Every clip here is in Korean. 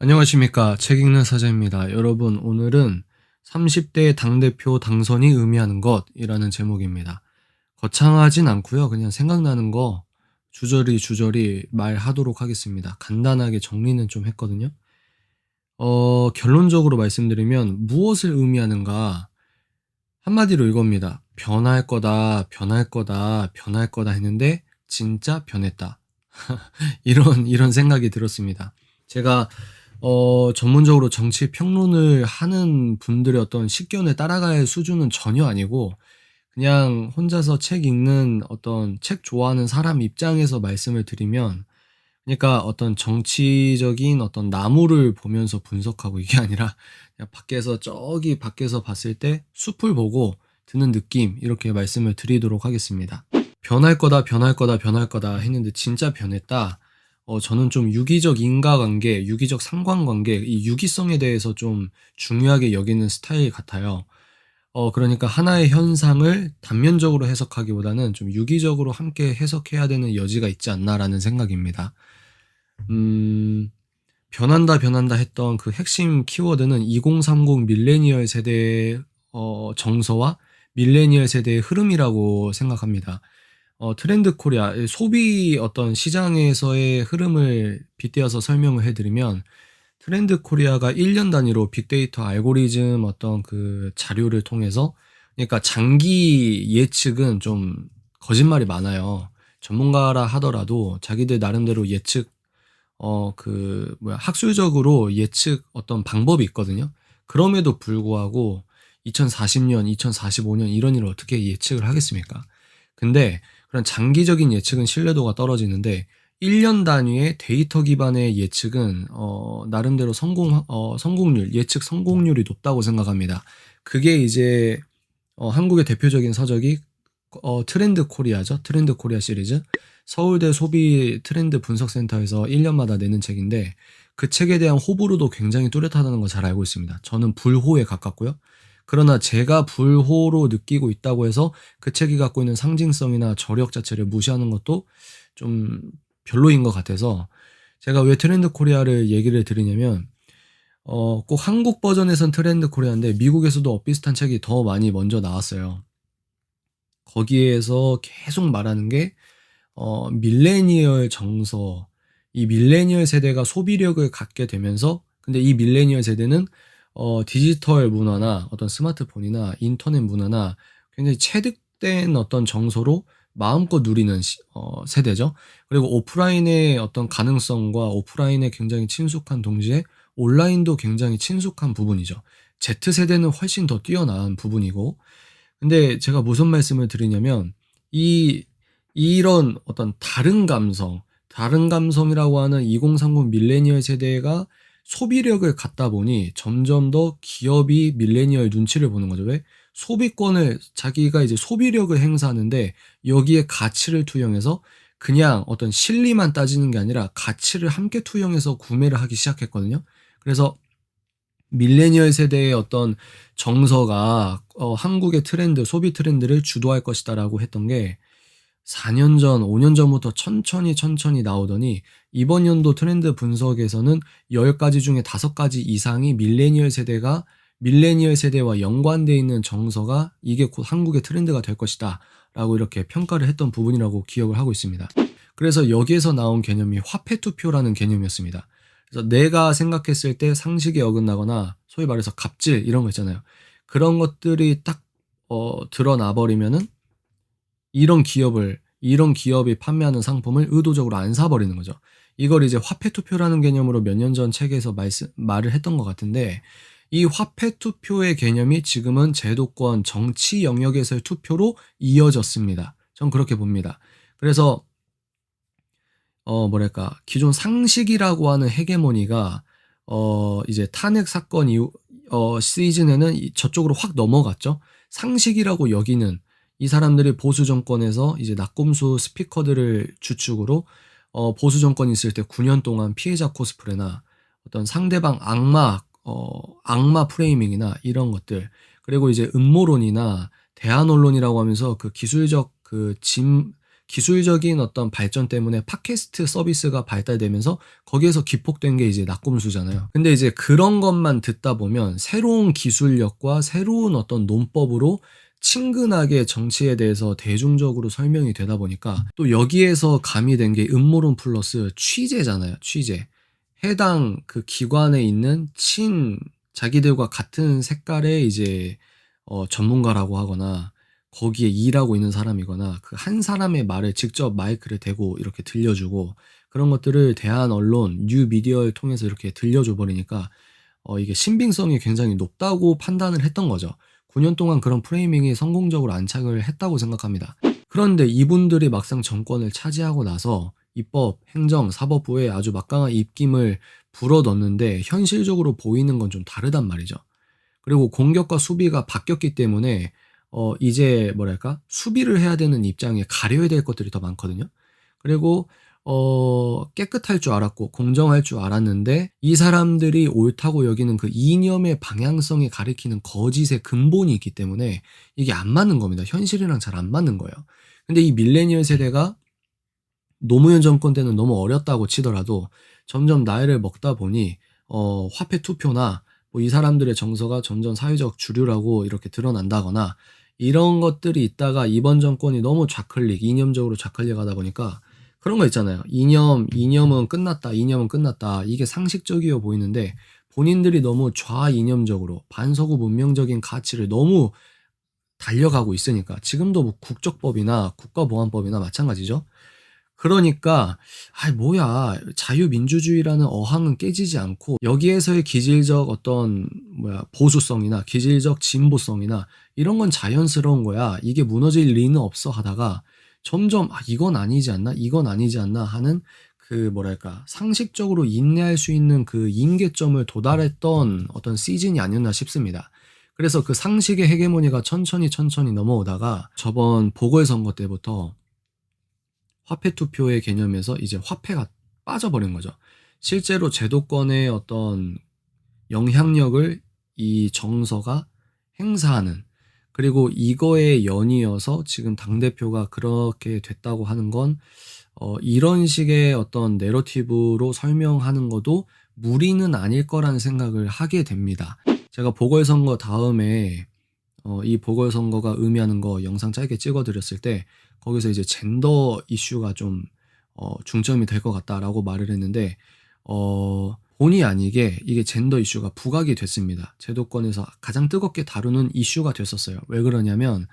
안녕하십니까. 책 읽는 사자입니다. 여러분, 오늘은 30대 당대표 당선이 의미하는 것이라는 제목입니다. 거창하진 않고요. 그냥 생각나는 거 주저리 주저리 말하도록 하겠습니다. 간단하게 정리는 좀 했거든요. 어, 결론적으로 말씀드리면 무엇을 의미하는가? 한마디로 이겁니다. 변할 거다, 변할 거다, 변할 거다 했는데 진짜 변했다. 이런, 이런 생각이 들었습니다. 제가 어, 전문적으로 정치 평론을 하는 분들의 어떤 식견에 따라갈 수준은 전혀 아니고, 그냥 혼자서 책 읽는 어떤 책 좋아하는 사람 입장에서 말씀을 드리면, 그러니까 어떤 정치적인 어떤 나무를 보면서 분석하고 이게 아니라, 밖에서 저기 밖에서 봤을 때 숲을 보고 드는 느낌, 이렇게 말씀을 드리도록 하겠습니다. 변할 거다, 변할 거다, 변할 거다 했는데 진짜 변했다. 어, 저는 좀 유기적 인과관계, 유기적 상관관계, 이 유기성에 대해서 좀 중요하게 여기는 스타일 같아요. 어, 그러니까 하나의 현상을 단면적으로 해석하기보다는 좀 유기적으로 함께 해석해야 되는 여지가 있지 않나라는 생각입니다. 음, 변한다, 변한다 했던 그 핵심 키워드는 2030 밀레니얼 세대의 어, 정서와 밀레니얼 세대의 흐름이라고 생각합니다. 어, 트렌드 코리아, 소비 어떤 시장에서의 흐름을 빗대어서 설명을 해드리면, 트렌드 코리아가 1년 단위로 빅데이터 알고리즘 어떤 그 자료를 통해서, 그러니까 장기 예측은 좀 거짓말이 많아요. 전문가라 하더라도 자기들 나름대로 예측, 어, 그, 뭐야, 학술적으로 예측 어떤 방법이 있거든요. 그럼에도 불구하고 2040년, 2045년 이런 일을 어떻게 예측을 하겠습니까? 근데 그런 장기적인 예측은 신뢰도가 떨어지는데 1년 단위의 데이터 기반의 예측은 어, 나름대로 성공 어, 성공률 예측 성공률이 높다고 생각합니다. 그게 이제 어, 한국의 대표적인 서적이 어, 트렌드 코리아죠. 트렌드 코리아 시리즈. 서울대 소비 트렌드 분석센터에서 1년마다 내는 책인데 그 책에 대한 호불호도 굉장히 뚜렷하다는 걸잘 알고 있습니다. 저는 불호에 가깝고요. 그러나 제가 불호로 느끼고 있다고 해서 그 책이 갖고 있는 상징성이나 저력 자체를 무시하는 것도 좀 별로인 것 같아서 제가 왜 트렌드 코리아를 얘기를 드리냐면 어, 꼭 한국 버전에선 트렌드 코리아인데 미국에서도 엇비슷한 책이 더 많이 먼저 나왔어요. 거기에서 계속 말하는 게 어, 밀레니얼 정서, 이 밀레니얼 세대가 소비력을 갖게 되면서 근데 이 밀레니얼 세대는 어, 디지털 문화나 어떤 스마트폰이나 인터넷 문화나 굉장히 체득된 어떤 정서로 마음껏 누리는 시, 어, 세대죠. 그리고 오프라인의 어떤 가능성과 오프라인에 굉장히 친숙한 동시에 온라인도 굉장히 친숙한 부분이죠. Z세대는 훨씬 더 뛰어난 부분이고. 근데 제가 무슨 말씀을 드리냐면, 이, 이런 어떤 다른 감성, 다른 감성이라고 하는 2030 밀레니얼 세대가 소비력을 갖다 보니 점점 더 기업이 밀레니얼 눈치를 보는 거죠. 왜? 소비권을 자기가 이제 소비력을 행사하는데 여기에 가치를 투영해서 그냥 어떤 실리만 따지는 게 아니라 가치를 함께 투영해서 구매를 하기 시작했거든요. 그래서 밀레니얼 세대의 어떤 정서가 어, 한국의 트렌드, 소비 트렌드를 주도할 것이다라고 했던 게 4년 전, 5년 전부터 천천히 천천히 나오더니 이번 연도 트렌드 분석에서는 10가지 중에 5가지 이상이 밀레니얼 세대가 밀레니얼 세대와 연관되어 있는 정서가 이게 곧 한국의 트렌드가 될 것이다. 라고 이렇게 평가를 했던 부분이라고 기억을 하고 있습니다. 그래서 여기에서 나온 개념이 화폐 투표라는 개념이었습니다. 그래서 내가 생각했을 때 상식에 어긋나거나 소위 말해서 갑질 이런 거 있잖아요. 그런 것들이 딱 어, 드러나 버리면은 이런 기업을 이런 기업이 판매하는 상품을 의도적으로 안 사버리는 거죠. 이걸 이제 화폐 투표라는 개념으로 몇 년 전 책에서 말씀, 말을 했던 것 같은데 이 화폐 투표의 개념이 지금은 제도권 정치 영역에서의 투표로 이어졌습니다. 전 그렇게 봅니다. 그래서 어 뭐랄까 기존 상식이라고 하는 헤게모니가 어 이제 탄핵 사건 이후 어 시즌에는 저쪽으로 확 넘어갔죠. 상식이라고 여기는 이 사람들이 보수 정권에서 이제 낙곰수 스피커들을 주축으로 어, 보수 정권이 있을 때 9년 동안 피해자 코스프레나 어떤 상대방 악마 어, 악마 프레이밍이나 이런 것들 그리고 이제 음모론이나 대한 언론이라고 하면서 그 기술적 그 짐 기술적인 어떤 발전 때문에 팟캐스트 서비스가 발달되면서 거기에서 기폭된 게 이제 낙곰수잖아요. 근데 이제 그런 것만 듣다 보면 새로운 기술력과 새로운 어떤 논법으로 친근하게 정치에 대해서 대중적으로 설명이 되다 보니까 또 여기에서 가미된 게 음모론 플러스 취재잖아요. 취재. 해당 그 기관에 있는 친 자기들과 같은 색깔의 이제 어 전문가라고 하거나 거기에 일하고 있는 사람이거나 그 한 사람의 말을 직접 마이크를 대고 이렇게 들려주고 그런 것들을 대한 언론, 뉴 미디어를 통해서 이렇게 들려줘 버리니까 어 이게 신빙성이 굉장히 높다고 판단을 했던 거죠. 9년 동안 그런 프레이밍이 성공적으로 안착을 했다고 생각합니다. 그런데 이분들이 막상 정권을 차지하고 나서 입법, 행정, 사법부에 아주 막강한 입김을 불어넣는데 현실적으로 보이는 건 좀 다르단 말이죠. 그리고 공격과 수비가 바뀌었기 때문에 어 이제 뭐랄까 수비를 해야 되는 입장에 가려야 될 것들이 더 많거든요. 그리고 어 깨끗할 줄 알았고 공정할 줄 알았는데 이 사람들이 옳다고 여기는 그 이념의 방향성이 가리키는 거짓의 근본이 있기 때문에 이게 안 맞는 겁니다. 현실이랑 잘 안 맞는 거예요. 근데 이 밀레니얼 세대가 노무현 정권 때는 너무 어렸다고 치더라도 점점 나이를 먹다 보니 어 화폐 투표나 뭐 이 사람들의 정서가 점점 사회적 주류라고 이렇게 드러난다거나 이런 것들이 있다가 이번 정권이 너무 좌클릭, 이념적으로 좌클릭하다 보니까 그런 거 있잖아요. 이념, 이념은 끝났다, 이념은 끝났다. 이게 상식적이어 보이는데 본인들이 너무 좌이념적으로 반서구 문명적인 가치를 너무 달려가고 있으니까 지금도 뭐 국적법이나 국가보안법이나 마찬가지죠. 그러니까 아 뭐야 자유민주주의라는 어항은 깨지지 않고 여기에서의 기질적 어떤 뭐야 보수성이나 기질적 진보성이나 이런 건 자연스러운 거야 이게 무너질 리는 없어 하다가 점점 아 이건 아니지 않나 이건 아니지 않나 하는 그 뭐랄까 상식적으로 인내할 수 있는 그 임계점을 도달했던 어떤 시즌이 아니었나 싶습니다. 그래서 그 상식의 헤게모니가 천천히 천천히 넘어오다가 저번 보궐선거 때부터 화폐 투표의 개념에서 이제 화폐가 빠져버린 거죠. 실제로 제도권의 어떤 영향력을 이 정서가 행사하는 그리고 이거에 연이어서 지금 당대표가 그렇게 됐다고 하는 건 어, 이런 식의 어떤 내러티브로 설명하는 것도 무리는 아닐 거라는 생각을 하게 됩니다. 제가 보궐선거 다음에 어, 이 보궐선거가 의미하는 거 영상 짧게 찍어드렸을 때 거기서 이제 젠더 이슈가 좀 어, 중점이 될 것 같다라고 말을 했는데 어, 본의 아니게 이게 젠더 이슈가 부각이 됐습니다. 제도권에서 가장 뜨겁게 다루는 이슈가 됐었어요. 왜 그러냐면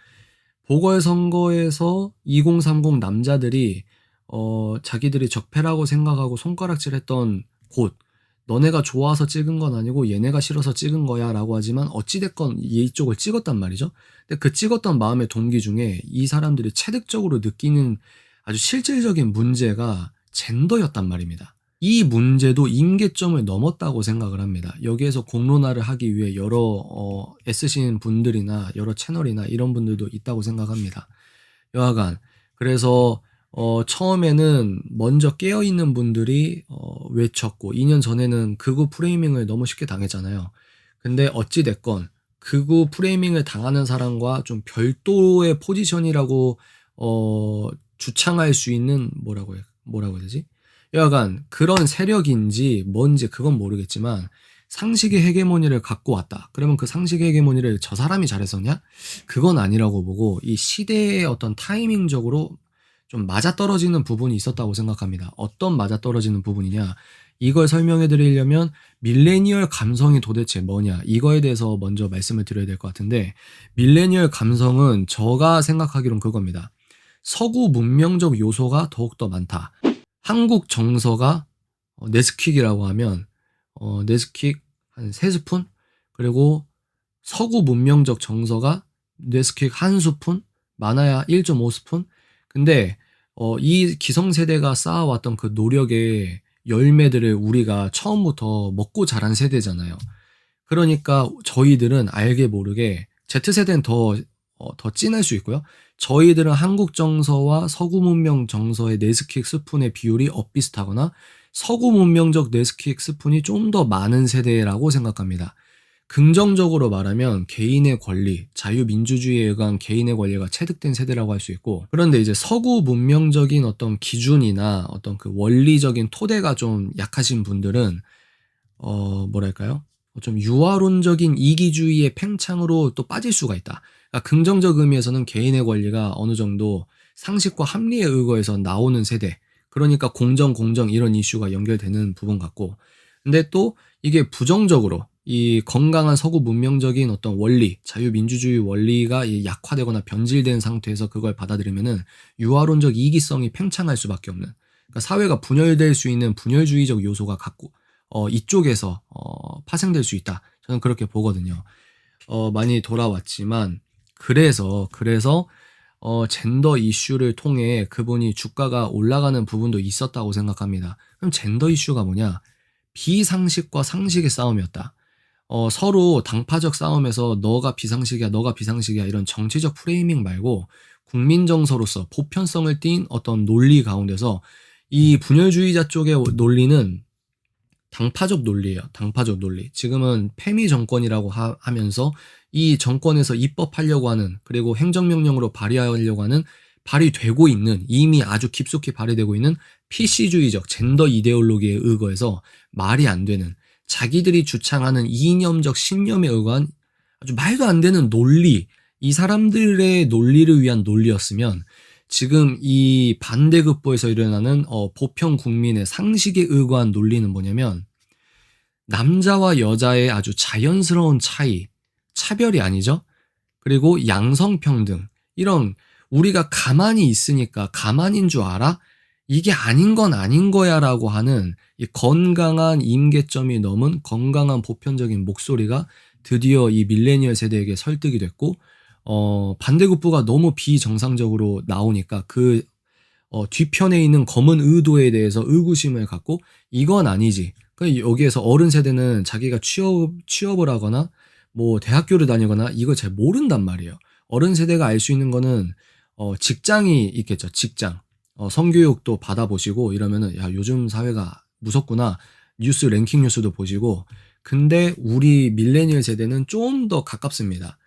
보궐선거에서 2030 남자들이 어, 자기들이 적폐라고 생각하고 손가락질 했던 곳 너네가 좋아서 찍은 건 아니고 얘네가 싫어서 찍은 거야 라고 하지만 어찌됐건 이쪽을 찍었단 말이죠. 근데 그 찍었던 마음의 동기 중에 이 사람들이 체득적으로 느끼는 아주 실질적인 문제가 젠더였단 말입니다. 이 문제도 임계점을 넘었다고 생각을 합니다. 여기에서 공론화를 하기 위해 여러 어, 애쓰신 분들이나 여러 채널이나 이런 분들도 있다고 생각합니다. 여하간 그래서 어, 처음에는 먼저 깨어 있는 분들이 어, 외쳤고 2년 전에는 극우 프레이밍을 너무 쉽게 당했잖아요. 근데 어찌 됐건 극우 프레이밍을 당하는 사람과 좀 별도의 포지션이라고 어, 주창할 수 있는 뭐라고 해 뭐라고 해야 되지? 여하간 그런 세력인지 뭔지 그건 모르겠지만 상식의 헤게모니를 갖고 왔다. 그러면 그 상식의 헤게모니를 저 사람이 잘했었냐? 그건 아니라고 보고 이 시대의 어떤 타이밍적으로 좀 맞아떨어지는 부분이 있었다고 생각합니다. 어떤 맞아떨어지는 부분이냐? 이걸 설명해 드리려면 밀레니얼 감성이 도대체 뭐냐? 이거에 대해서 먼저 말씀을 드려야 될 것 같은데 밀레니얼 감성은 제가 생각하기론 그겁니다. 서구 문명적 요소가 더욱더 많다. 한국 정서가 어, 네스킥이라고 하면 어, 네스킥 한 3스푼 그리고 서구 문명적 정서가 네스킥 한 스푼 많아야 1.5스푼 근데 어, 이 기성세대가 쌓아왔던 그 노력의 열매들을 우리가 처음부터 먹고 자란 세대잖아요. 그러니까 저희들은 알게 모르게 Z세대는 더, 어, 더 진할 수 있고요. 저희들은 한국 정서와 서구 문명 정서의 네스킥 스푼의 비율이 엇비슷하거나 서구 문명적 네스킥 스푼이 좀 더 많은 세대라고 생각합니다. 긍정적으로 말하면 개인의 권리, 자유민주주의에 의한 개인의 권리가 체득된 세대라고 할 수 있고 그런데 이제 서구 문명적인 어떤 기준이나 어떤 그 원리적인 토대가 좀 약하신 분들은 어 뭐랄까요? 좀 유아론적인 이기주의의 팽창으로 또 빠질 수가 있다. 그러니까 긍정적 의미에서는 개인의 권리가 어느 정도 상식과 합리에 의거해서 나오는 세대. 그러니까 공정, 공정 이런 이슈가 연결되는 부분 같고. 근데 또 이게 부정적으로 이 건강한 서구 문명적인 어떤 원리, 자유민주주의 원리가 약화되거나 변질된 상태에서 그걸 받아들이면은 유아론적 이기성이 팽창할 수밖에 없는. 그러니까 사회가 분열될 수 있는 분열주의적 요소가 갖고 어, 이쪽에서 어, 파생될 수 있다. 저는 그렇게 보거든요. 어, 많이 돌아왔지만 그래서 그래서 어, 젠더 이슈를 통해 그분이 주가가 올라가는 부분도 있었다고 생각합니다. 그럼 젠더 이슈가 뭐냐? 비상식과 상식의 싸움이었다. 어, 서로 당파적 싸움에서 너가 비상식이야, 너가 비상식이야 이런 정치적 프레이밍 말고 국민 정서로서 보편성을 띈 어떤 논리 가운데서 이 분열주의자 쪽의 논리는 당파적 논리예요. 당파적 논리. 지금은 페미 정권이라고 하, 면서 이 정권에서 입법하려고 하는 그리고 행정명령으로 발의하려고 하는 발의되고 있는 이미 아주 깊숙이 발의되고 있는 PC주의적 젠더 이데올로기에 의거해서 말이 안 되는 자기들이 주창하는 이념적 신념에 의한 아주 말도 안 되는 논리, 이 사람들의 논리를 위한 논리였으면 지금 이 반대급부에서 일어나는 어, 보편 국민의 상식에 의거한 논리는 뭐냐면 남자와 여자의 아주 자연스러운 차이, 차별이 아니죠. 그리고 양성평등 이런 우리가 가만히 있으니까 가만인 줄 알아? 이게 아닌 건 아닌 거야 라고 하는 이 건강한 임계점이 넘은 건강한 보편적인 목소리가 드디어 이 밀레니얼 세대에게 설득이 됐고 어 반대급부가 너무 비정상적으로 나오니까 그 어, 뒤편에 있는 검은 의도에 대해서 의구심을 갖고 이건 아니지. 그 여기에서 어른 세대는 자기가 취업 취업을 하거나 뭐 대학교를 다니거나 이걸 잘 모른단 말이에요. 어른 세대가 알 수 있는 거는 어 직장이 있겠죠. 직장. 어, 성교육도 받아보시고 이러면은 야 요즘 사회가 무섭구나 뉴스 랭킹 뉴스도 보시고 근데 우리 밀레니얼 세대는 좀 더 가깝습니다.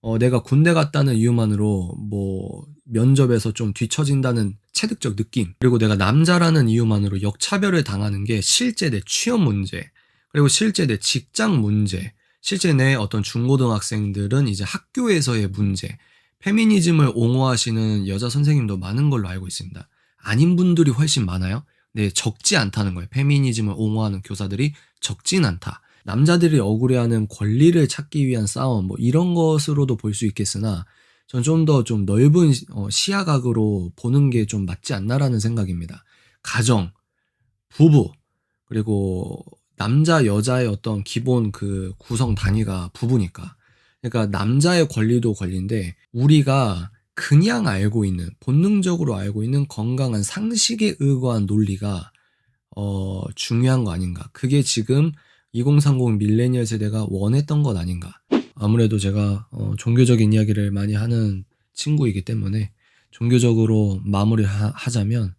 어, 내가 군대 갔다는 이유만으로 뭐 면접에서 좀 뒤처진다는 체득적 느낌 그리고 내가 남자라는 이유만으로 역차별을 당하는 게 실제 내 취업 문제 그리고 실제 내 직장 문제 실제 내 어떤 중고등학생들은 이제 학교에서의 문제 페미니즘을 옹호하시는 여자 선생님도 많은 걸로 알고 있습니다. 아닌 분들이 훨씬 많아요. 네, 적지 않다는 거예요. 페미니즘을 옹호하는 교사들이 적진 않다. 남자들이 억울해하는 권리를 찾기 위한 싸움, 뭐 이런 것으로도 볼 수 있겠으나, 전 좀 더좀 좀 넓은 어, 시야각으로 보는 게 좀 맞지 않나라는 생각입니다. 가정, 부부, 그리고 남자, 여자의 어떤 기본 그 구성 단위가 부부니까. 그러니까 남자의 권리도 권리인데, 우리가 그냥 알고 있는 본능적으로 알고 있는 건강한 상식에 의거한 논리가 어, 중요한 거 아닌가. 그게 지금 2030 밀레니얼 세대가 원했던 것 아닌가. 아무래도 제가 어, 종교적인 이야기를 많이 하는 친구이기 때문에 종교적으로 마무리하자면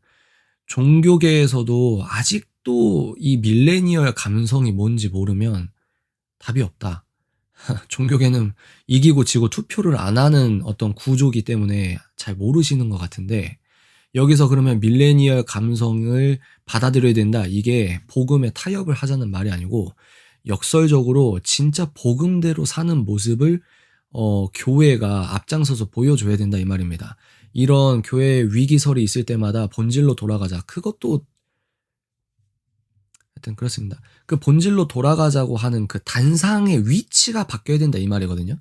종교계에서도 아직 도이 밀레니얼 감성이 뭔지 모르면 답이 없다. 종교계는 이기고 지고 투표를 안 하는 어떤 구조기 때문에 잘 모르시는 것 같은데 여기서 그러면 밀레니얼 감성을 받아들여야 된다. 이게 복음에 타협을 하자는 말이 아니고 역설적으로 진짜 복음대로 사는 모습을 어, 교회가 앞장서서 보여줘야 된다 이 말입니다. 이런 교회 위기설이 있을 때마다 본질로 돌아가자. 그것도 하여튼 그렇습니다. 그 본질로 돌아가자고 하는 그 단상의 위치가 바뀌어야 된다 이 말이거든요.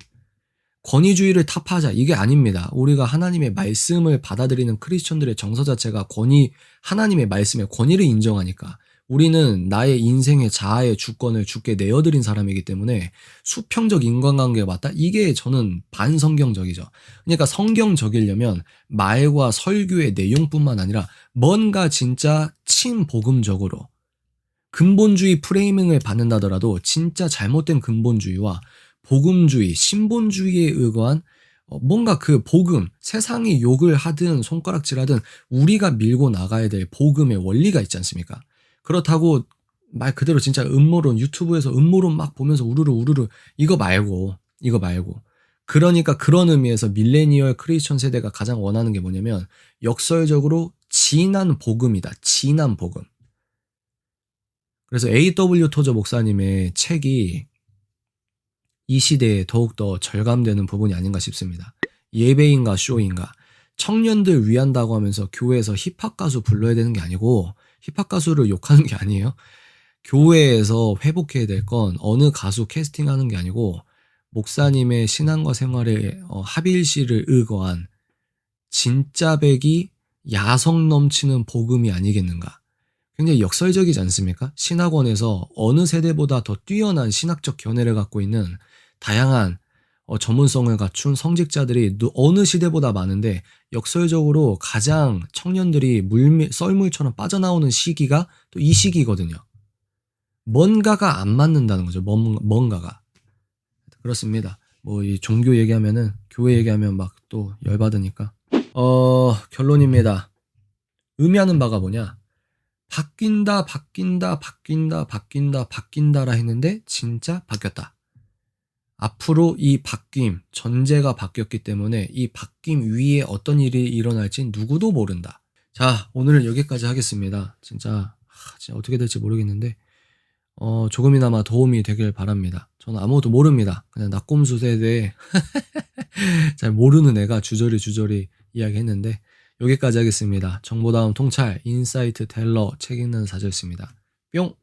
권위주의를 타파하자 이게 아닙니다. 우리가 하나님의 말씀을 받아들이는 크리스천들의 정서 자체가 권위 하나님의 말씀의 권위를 인정하니까 우리는 나의 인생의 자아의 주권을 주께 내어드린 사람이기 때문에 수평적 인간관계가 맞다? 이게 저는 반성경적이죠. 그러니까 성경적이려면 말과 설교의 내용뿐만 아니라 뭔가 진짜 친복음적으로 근본주의 프레이밍을 받는다더라도 진짜 잘못된 근본주의와 복음주의, 신본주의에 의거한 어, 뭔가 그 복음, 세상이 욕을 하든 손가락질하든 우리가 밀고 나가야 될 복음의 원리가 있지 않습니까? 그렇다고 말 그대로 진짜 음모론 유튜브에서 음모론 막 보면서 우르르 우르르 이거 말고 이거 말고 그러니까 그런 의미에서 밀레니얼 크리스천 세대가 가장 원하는 게 뭐냐면 역설적으로 진한 복음이다. 진한 복음. 그래서 A.W. 토저 목사님의 책이 이 시대에 더욱더 절감되는 부분이 아닌가 싶습니다. 예배인가 쇼인가. 청년들 위한다고 하면서 교회에서 힙합 가수 불러야 되는 게 아니고 힙합 가수를 욕하는 게 아니에요. 교회에서 회복해야 될 건 어느 가수 캐스팅하는 게 아니고 목사님의 신앙과 생활에 어, 합일시를 의거한 진짜 백이 야성 넘치는 복음이 아니겠는가. 굉장히 역설적이지 않습니까? 신학원에서 어느 세대보다 더 뛰어난 신학적 견해를 갖고 있는 다양한 어, 전문성을 갖춘 성직자들이 누- 어느 시대보다 많은데 역설적으로 가장 청년들이 물 썰물처럼 빠져나오는 시기가 또 이 시기거든요. 뭔가가 안 맞는다는 거죠. 뭔, 뭔가가. 그렇습니다. 뭐 이 종교 얘기하면은 교회 얘기하면 막 또 열받으니까. 어, 결론입니다. 의미하는 바가 뭐냐? 바뀐다, 바뀐다, 바뀐다, 바뀐다, 바뀐다라 했는데 진짜 바뀌었다. 앞으로 이 바뀜, 전제가 바뀌었기 때문에 이 바뀜 위에 어떤 일이 일어날지 누구도 모른다. 자, 오늘은 여기까지 하겠습니다. 진짜, 하, 진짜 어떻게 될지 모르겠는데, 어, 조금이나마 도움이 되길 바랍니다. 저는 아무것도 모릅니다. 그냥 낙곰수 세대에 잘 모르는 애가 주저리 주저리 이야기했는데, 여기까지 하겠습니다. 정보다음 통찰, 인사이트 텔러, 책 읽는 사절입니다. 뿅!